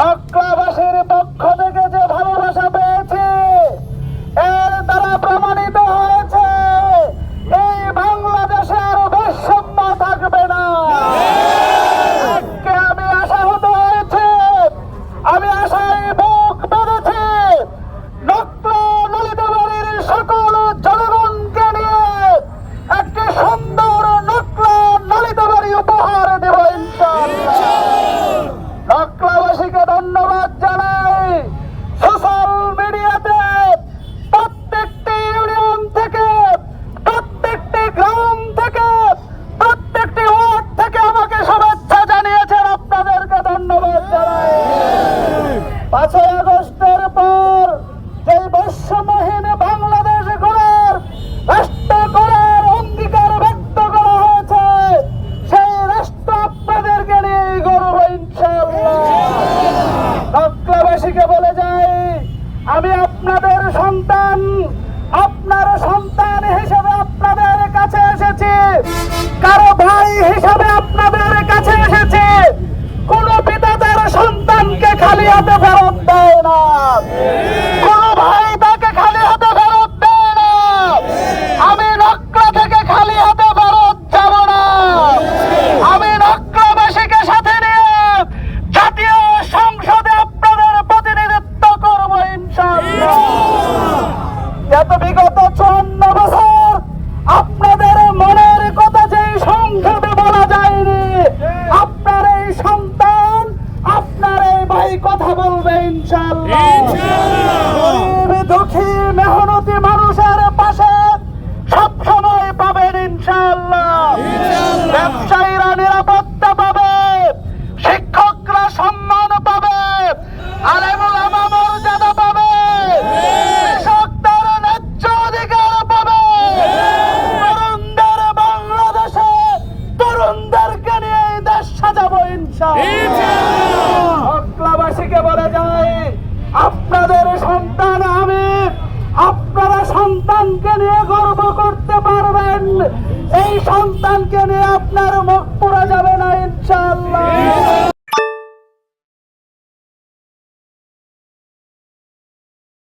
ล็อก পাঁচই আগস্টের পর যে বৈষম্যহীন বাংলাদেশ গড়ার রাষ্ট্র গড়ার অঙ্গীকার ব্যক্ত করা হয়েছে, সেই রাষ্ট্র আপনাদেরকে নিয়ে গড়ব ইনশাল্লাহ নকলাবাসীকে বলে যাই, আমি আপনাদের সন্তান, আপনার সন্তান হিসেবে আপনাদের কাছে এসেছি। কারও ভাই হিসাবে আপনাদের Inshallah. Inshallah. কোরআনকে নিয়ে আপনার মুখ পুরা যাবে না ইনশাল্লাহ